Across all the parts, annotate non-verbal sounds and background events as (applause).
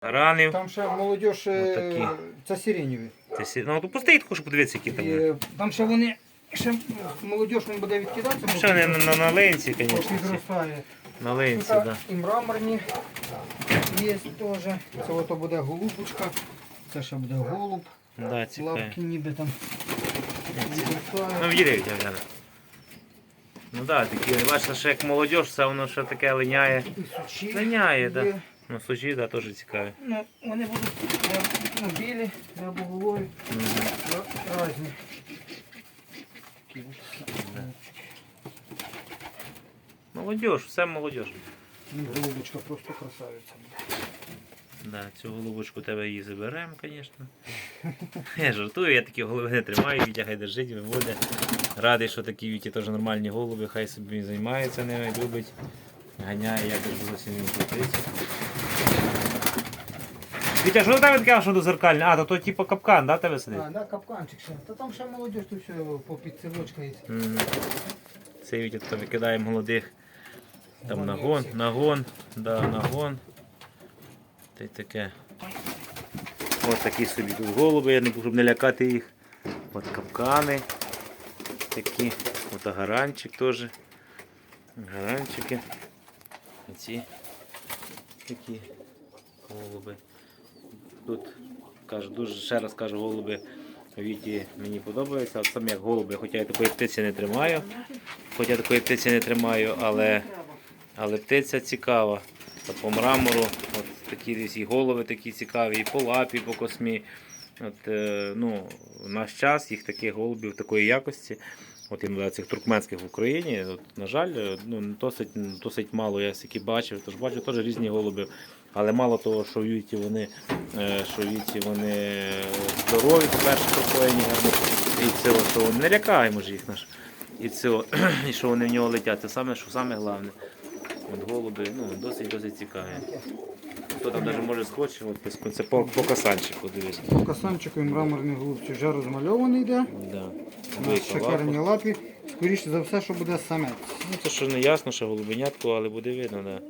Ранив. Там ще молодіж, е, Отакі. це сиренєві. Це сі- Ну, пустий також подивитися, які там. є. І, там ще вони, ще молодіж він буде відкидатися. Ще вони на, на, на ленці, звісно. Підростає. На ленці, так. і мраморні є теж. Це ото буде голубочка. Це ще буде голуб. Да. Да, цікаво. Лапки ніби там Ну, вділи я гляну. Ну так, да, такі, бачите, ще як молодіж, все воно ще таке линяє. І сучі Линяє, так. Да. Ну, сужі, да, теж цікаві. Ну, вони будуть е, ну, білі, або голові. Мгм. Різні. Молодіж, все молодіж. Ну, Голубочка просто красавиця. Да, цю голубочку тебе її заберемо, звісно. Я жартую, я такі голови не тримаю, Вітя хай держить, виводить. Радий, що такі Віті теж нормальні голуби, хай собі займається ними, любить. Ганяє, я теж зовсім не крутиться. Вітя, що тебе таке, що до зеркальне? А, то то типу капкан, да, тебе сидить? А, да, капканчик ще. Та там ще молодіж, тут все по підцевочкається. Мгм. Це Вітя тут викидає молодих. Там нагон, нагон, да, нагон. Та й таке. Ось такі собі тут голуби, я не щоб не лякати їх. От капкани. Такі. От агаранчик теж. Агаранчики. Оці такі голуби. Тут кажу, дуже ще раз кажу, голуби Віті мені подобаються. От саме як голуби, хоча я такої птиці не тримаю. Хоча я такої птиці не тримаю, але, але птиця цікава. Та по мрамору, от такі і голови такі цікаві, і по лапі, і по космі. От, е, ну, в наш час їх таких голубів такої якості. От іменно цих туркменських в Україні, от, на жаль, е, ну, досить, досить мало я які бачив. Тож бачу теж різні голуби. Але мало того, що в Юті вони, е, що в вони е, здорові, по-перше, прослоєні гарно. І це, що не лякаємо ж їх наш. І це, (clears throat) і що вони в нього летять. Це саме, що саме головне. От голуби, ну, досить досить цікаві. Хто там навіть може схоче, от це по, по касанчику, дивись. По касанчику і мраморний голубці вже розмальований йде. Да. На Велика шикарні лапі. Скоріше за все, що буде самець. Ну, це що не ясно, що голубенятко, але буде видно, да.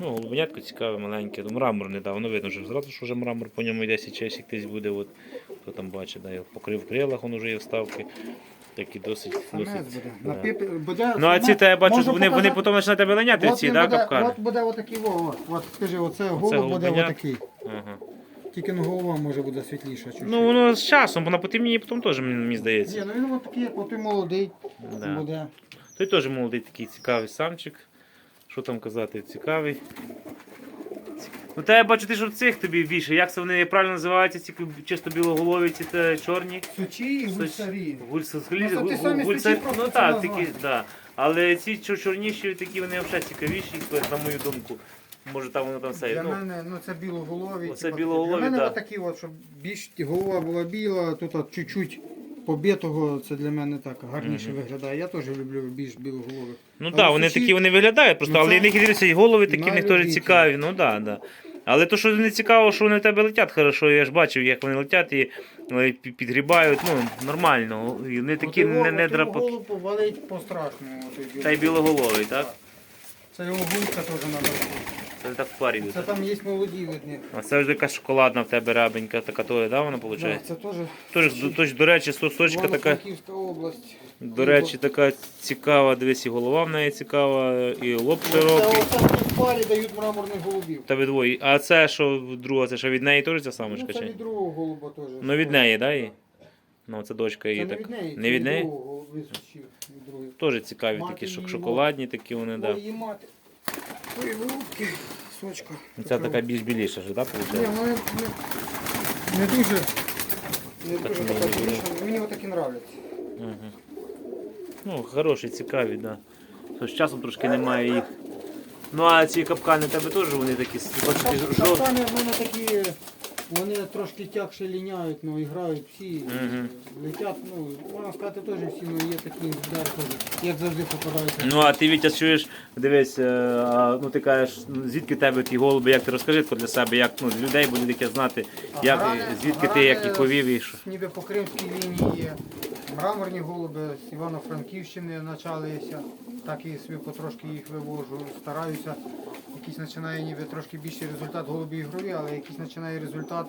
Ну, голубенятко цікаве, маленьке. Ну, мрамор не дав, воно видно, що зразу що вже мрамор по ньому йде січесь, як десь буде. От, хто там бачить, да, покрив крилах, воно вже є вставки. Такі досить. Самець досить буде. да. На піп... буде Ну а ці та я бачу, Можу вони, вони потім починають тебе ганяти, От ці, він да, капкани? От буде отакий, от, от, скажи, оце голуб буде отакий. Ага. Тільки на голова може буде світліша чуть-чуть. Ну воно з часом, вона потемніє потім теж, мені мені Ні, ну він от такий, як от і молодий Да. буде. Той теж молодий такий цікавий самчик. Що там казати, цікавий. Ну та я бачу, ти ж цих тобі більше. Як це вони правильно називаються, ці чисто білоголові, ці та чорні? Сучі і гульсарі. Гульсарі. Ну, це ті самі сучі, просто Ну це так, назва. такі, да. Але ці чор- чорніші такі вони взагалі цікавіші, на мою думку. Може там воно там все. Для Ну, мене ну, це білоголові. Оце типа, білоголові, Для мене да. отакі, от, щоб більш голова була біла, тут от, чуть-чуть побитого, це для мене так гарніше виглядає. Я теж люблю більш білоголових. Ну так, вони такі вони виглядають просто, Ну, але це в них дивляться і голови такі, в них теж цікаві. Ну да, да. Але то, що не цікаво, що вони в тебе летять хорошо, я ж бачив, як вони летять і е, пі- підгрібають, ну, нормально. І вони такі От його- не, не його драпаки. голову валить по-страшному. Та й білоголовий, так? Це його гулька теж треба. Це так в парі. Це там є молоді видні. А це вже якась шоколадна в тебе рябенька, така то, да, вона Да, виходить? це теж Тож, тож, до речі, сосочка така, Івано-Франківська область. до речі, така цікава, дивись, і голова в неї цікава, і лоб Це широкий. оце в парі дають мраморних голубів. Тебе двоє. А це що друга, це що від неї теж ця самочка? Ну, це чи? від другого голуба теж. Ну від неї, да? її? Ну це дочка Це її не так. від неї, Не це від неї? другого від другої. Теж цікаві Мати такі шок- шоколадні такі вони, да. Ой, мати. Ой, голубки, сочка. Ця така більш біліша, ж, да, Ні, ну, не, не, не дуже, не Так дуже мені така не біліша, мені отакі нравляться. Угу. Ну, хороші, цікаві, да. То з часом трошки немає їх. Ну а ці капкани тебе теж вони такі бачите, жовті. Капкани в мене такі, вони трошки тягше ліняють, ну, і грають всі, Мгм. летять, ну, можна сказати, теж всі, ну, є такі, да, теж, як завжди попадаються. Ну а ти Вітя чуєш, дивись, е, а, ну ти кажеш, ну, звідки в тебе ті голуби, як ти розкажи тако для себе, як ну, людей буде таке знати, як, грани- звідки ти як грани їх повів і що. Ніби по кримській лінії є. Мраморні голуби з Івано-Франківщини почалися. Так і собі потрошки їх вивожу. Стараюся якийсь починає ніби трошки більший результат голубі ігрові, але якийсь починає результат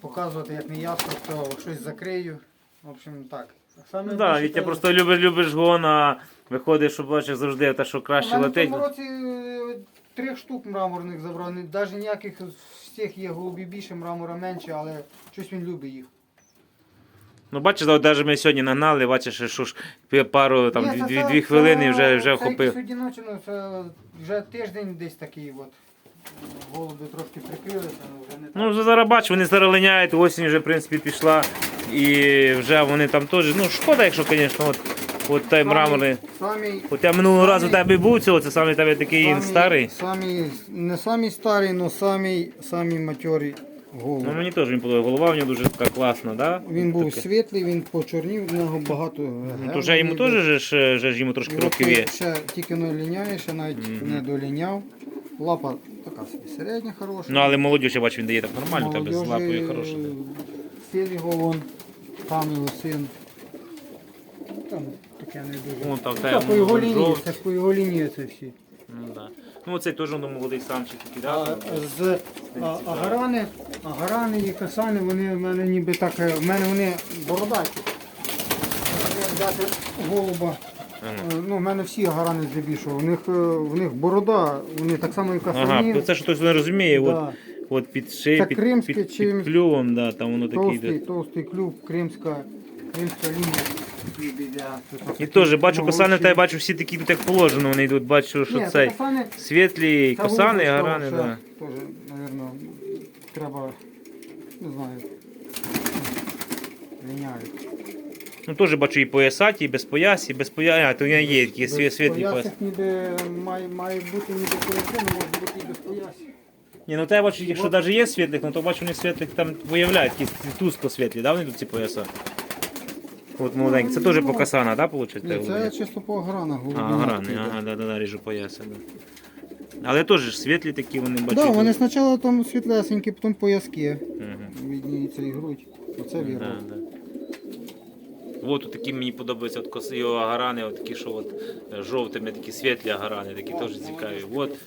показувати, як не ясно, то щось закрию. В общем, так. Саме Ну так, більше Вітя це- просто любиш, любиш гон, а виходить, що бачиш завжди те, що У краще мене в цьому році е, три штук мраморних забрав. Навіть ніяких з всіх є голубі більше, мрамора менше, але щось він любить їх. Ну бачиш, навіть ми сьогодні нагнали, бачиш, що ж пару там Ні, дві, дві, дві хвилини вже, вже вхопив. якийсь одиночено, це вже тиждень десь такий от. Голуби трошки прикрилися, але вже не так. Ну вже зараз бачиш, вони зараз линяють, осінь вже в принципі пішла. І вже вони там теж. Ну шкода, якщо, звісно, от, от той мраморний. От я минулого разу тебе був цього, це саме тебе такий самий- старий. Самий, не самий старий, але самий, самий матьорий голуб. Ну мені теж він подобається. Голова в нього дуже така класна, да? Він був Таке. світлий, він почорнів, в нього багато. Ну, то вже йому теж же ж, же ж йому трошки років є. Ще тільки не ліняє, ще навіть Мгм. не доліняв. Лапа така собі середня хороша. Ну але молодь, я бачу, він дає так нормально, у тебе з лапою хороша. е, Сіль його вон, там його син. Там таке не дуже. Вон там в Та, по його лінії, це ж по його лінії це всі. Ну, да. Ну оцей теж ну, молодий самчик такий, А, да? з а, агарани, агарани і касани, вони в мене ніби так, е, в мене вони бородаті. Як взяти голуба. Ага. Е, Ну, в мене всі агарани здебільшого. У них, е, в них борода, вони так само і Ага, касані. то це ж хтось не розуміє, да. от під шиєю, під, кримське під, чи- під клювом, да, там воно таке Товстий, йде. товстий клюв, кримська, кримська лінія. І теж бачу косани, та я бачу всі такі як положено, вони йдуть, бачу, що Ні, це цей. косани, Світлі, Та косани, голубочка гарани, ще да. Теж, напевно, треба, не знаю, міняють. Ну теж бачу і поясаті, і без поясі, і без поясі, а то в нього є такі сві- світлі пояс. Поясик ніби має, має бути ніби поясини, може бути і без поясів. Ні, ну те я бачу, якщо навіть є світлих, ну то бачу, вони світлих там виявляють, такі тускло світлі, да, вони тут ці пояса? От молоденькі, це теж по касана, да, виходить? Це чисто по гранах. А, грани, ага, да, да, да, ріжу пояса, да. Але теж світлі такі, вони бачу. Так, да, вони спочатку там світлесенькі, потім пояски. Мгм. Відніється і грудь. Оце вірно. Да, да. От такі мені подобаються от коси його агарани, от такі, що от е, жовтими, такі світлі агарани, такі теж цікаві. От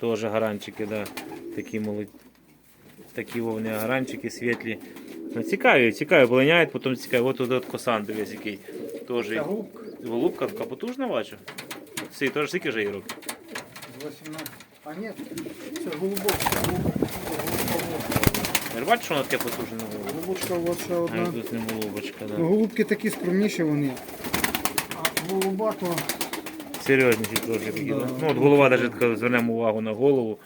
теж агаранчики, да, такі молоді. Такі вони агаранчики світлі. Ну, цікаві, цікаві, полиняють, потім цікаві. От тут от косан, дивись, який. Теж голубка. голубка така потужна бачу. Цей теж скільки вже років? 18. А ні, це голубок. ж бачу, що вона таке потужне на голову. Голубочка от ще А одна. тут не голубочка, Ну, голубки такі скромніші вони. А голуба то Серйозніші трошки такі. Да. Да. Ну, от голова навіть така, звернемо увагу на голову.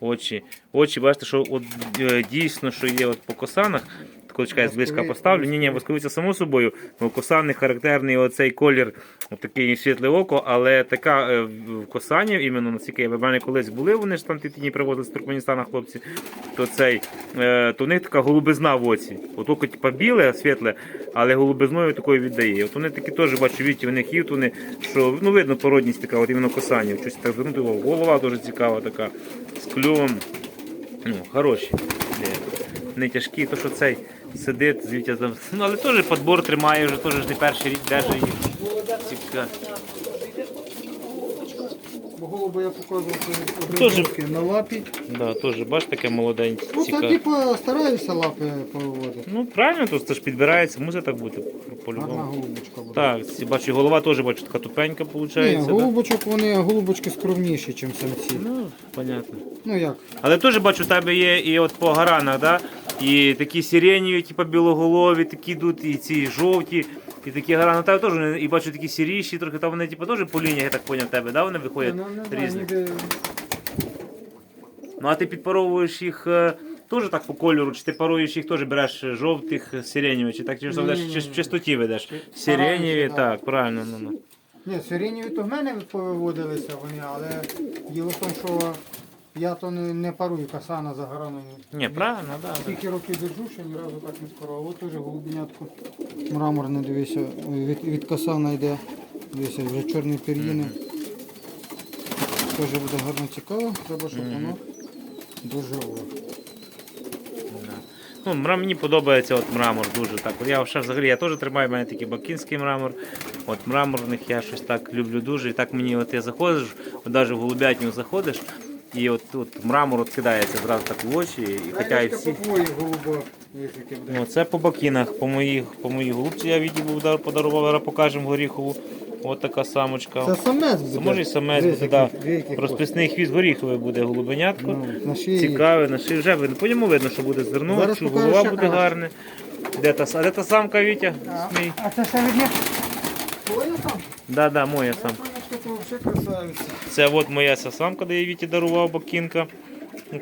Очі. Очі, бачите, що от е, дійсно, що є от по косанах. Коли чекай, зблизька поставлю. Ні, ні, восковиця само собою. У косани характерний оцей колір, от такий світле око, але така е, в косані, іменно наскільки я в мене колись були, вони ж там ті привозили з Туркменістана хлопці, то цей, е, то у них така голубизна в оці. От око типа біле, світле, але голубизною такою віддає. От вони такі теж бачу, віті, у них їд, вони, що ну видно породність така, от іменно косання. Щось так звернути. Голова дуже цікава така, з клювом. Ну, хороші. Не тяжкі, то що цей сидить, звідти, там, ну але теж подбор тримає, вже теж не перший рік держить їх. Ціка. бо я показував Тоже- на лапі. Да, теж, бач, таке молоденьке. Ну цікаве. типу стараюся лапи повиводити. Ну правильно, то це ж підбирається, мусить так бути. Гарна По-любому. голубочка буде. Так, ці, бачу, і голова теж бачу, така тупенька Ні, виходить. Да? голубочок вони голубочки скромніші, ніж самці. Ну, понятно. Ну як? Але теж бачу, у тебе є і от по гаранах, да? І такі сиренєві, типу білоголові, такі йдуть, і ці жовті, і такі гарани. Та теж і бачу такі сіріші, трохи там вони типу, теж по лініях, я так поняв, тебе, да? вони виходять Ну, не знаю, різні. ніби Ну а ти підпаровуєш їх е, теж так по кольору, чи ти паруєш їх теж береш жовтих, е, чи так чи ж ведеш, чи в чистоті ведеш? Сиренєві, так, правильно. Ну, ну. Ні, сиренєві то в мене повиводилися вони, але діло в тому, що я то не, не парую касана за граною. Ні, правильно, так. Да. Скільки років держу, ще ні разу так не спарував. От теж голубенятко. Мраморне, дивися, від, від касана йде. Дивися, вже чорні пір'їни. Теж буде гарно цікаво, треба, щоб воно дожило. Ну, мра- мені подобається от мрамор дуже так. От я ще взагалі я теж тримаю, в мене такий бакінський мрамор. От мраморних я щось так люблю дуже. І так мені, от я заходиш, навіть в голубятню заходиш, і от тут мрамор от кидається зразу так в очі, і хоча і всі. Ну, це по бакінах, по моїх, по моїй голубці я віді був подарував, зараз покажемо горіхову. От така самочка. Це самець буде. Це може і самець буде, да. Розписний хвіст горіховий буде голубенятко. Ну, на шиї. Цікаве, на шиї вже видно. По ньому видно, що буде зерно, Зараз що покажу голова буде краще. гарна. Де та, а де та самка, Вітя? Смій. А це ще від них? Твоя там? Да, да, моя самка. То взагалі красавиця. Це от моя ця самка, де я Віті дарував бакінка.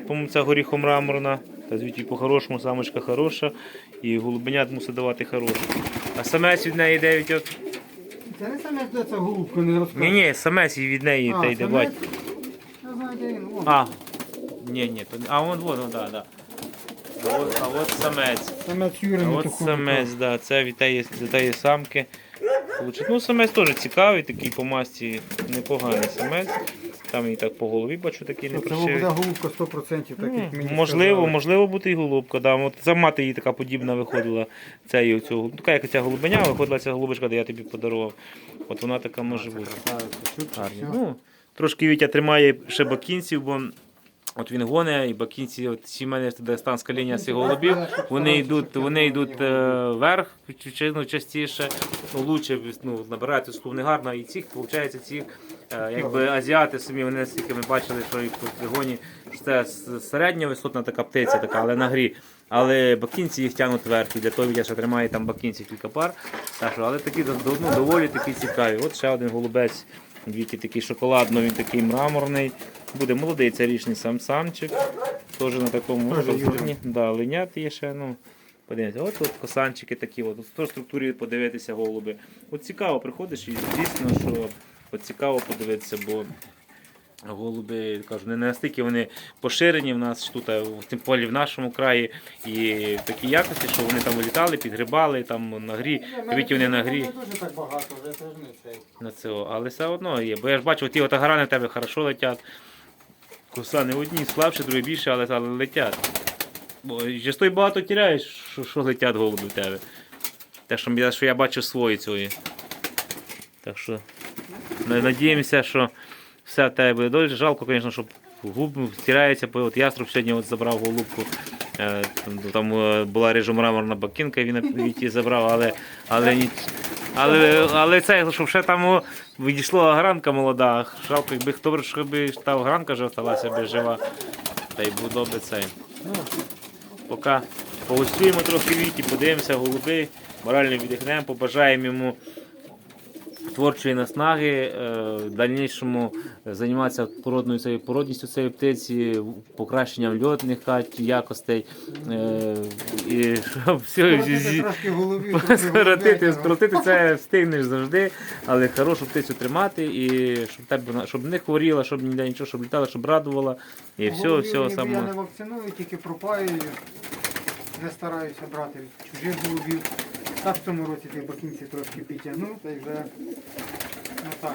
По-моєму, це горіхомраморна. Та звідти по-хорошому самочка хороша. І голубенят мусить давати хорошу. А самець від неї йде Вітя. Це не самець, де це голубка не розказує. Ні, ні, самець від неї А, та йде самець? бать. Я знаю, де він. А, ні, ні, то, а вон, вон, да, да. А от, а от самець. Самець Юри А от самець, да, це від від тієї самки. Получить. Ну, самець теж цікавий, такий по масті непоганий самець. Там і так по голові бачу такий Це буде голубка 100%, так Ну, мені можливо, сказали. можливо бути і голубка. Да. От за мати її така подібна виходила. Ця і оцю, така як ця голубеня, виходила ця голубочка, де я тобі подарував. От вона така може бути. Ну, трошки Вітя тримає ще бакінців, бо от він гоне, і бакінці, от ці в мене стан скаління цих голубів, вони йдуть, вони йдуть е, вверх ну, частіше, ну, лучше ну, набирають слув не гарно, і цих, виходить, ці е, якби азіати самі, вони наскільки ми бачили, що їх в пригоні, що це с- середня висотна така птиця, така, але на грі. Але бакінці їх тягнуть вверх, і для того Вітя ще тримає там бакінців кілька пар. Так що, але такі ну, доволі такі цікаві. От ще один голубець. Віті такий шоколадно, він такий мраморний. Буде молодий царічний сам самчик. Теж на такому от, да, линят є ще. Ну, подивіться, от от косанчики такі, от, от по структурі подивитися голуби. От цікаво приходиш і дійсно, що от цікаво подивитися, бо голуби кажу, не настільки вони поширені в нас тут, в тим полі в нашому краї, і в такій якості, що вони там вилітали, підгрибали там на грі. Віті вони на грі. Не дуже так багато, вже це ж не цей. на цього, але все одно є. Бо я ж бачу, ті отагарани в тебе хорошо летять. Коса не одні слабші, другі більше, але, але летять. Бо часто й багато тіряєш, що, що летять голуби в тебе. Те, що я, що я бачу свої цієї. Так що на- надіємося, що все в тебе буде добре. Жалко, звісно, що губ стирається. бо От яструб сьогодні от забрав голубку. Е, Там, е, була рижомраморна бакінка, він її забрав, але, але, але, але це, щоб ще там відійшла агранка молода. Жалко, якби хто б щоб та агранка вже осталася би жива. Та й було би це. Ну, поки погостюємо трохи віті, подивимося голуби, морально віддихнемо, побажаємо йому творчої наснаги, е, в дальнішому займатися породною цією породністю цієї птиці, покращенням льотних якостей. е, І щоб все Скоротити скоротити, це встигнеш завжди, але хорошу птицю тримати і щоб тебе щоб не хворіла, щоб ніде нічого, щоб літала, щоб радувала. І все, все ніби Я саме. не вакциную, тільки пропаюю. Не стараюся брати чужих голубів. Так в цьому році ті бакінці трошки підтягнув, та й вже ну так.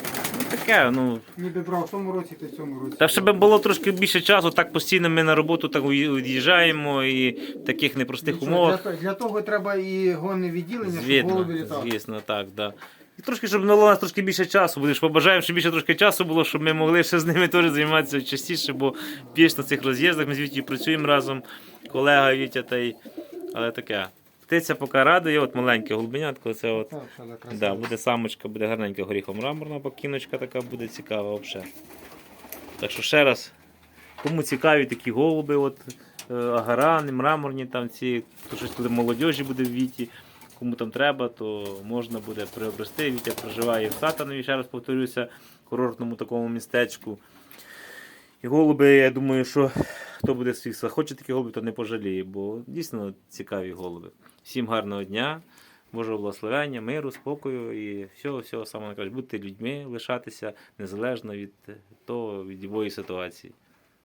Таке, ну. Ніби брав в тому році, то й в цьому році. Та щоб було трошки більше часу, так постійно ми на роботу так від'їжджаємо і в таких непростих Нічого, умовах. Для, для того треба і гонне відділення, щоб Звісно, голуби літали. звісно, так, да. І трошки, щоб було у нас трошки більше часу, будеш побажаємо, щоб більше трошки часу було, щоб ми могли ще з ними теж займатися частіше, бо більш на цих роз'їздах ми з Вітєю працюємо разом, колега Вітя та й. Але таке. Птиця поки радує, от маленьке голубенятко, це от. Да, буде самочка, буде гарненька горіхом мраморна покіночка така буде цікава взагалі. Так що ще раз, кому цікаві такі голуби, от, е, агарани, мраморні, там ці, то щось коли молодіжі буде в віті, кому там треба, то можна буде приобрести. Вітя проживає в Сатанові, ще раз повторюся, курортному такому містечку. І голуби, я думаю, що хто буде свій хоче такі голуби, то не пожаліє, бо дійсно цікаві голуби. Всім гарного дня, Божого благословення, миру, спокою і всього, всього саме кажуть, Будьте людьми, лишатися незалежно від того, від будь-якої ситуації.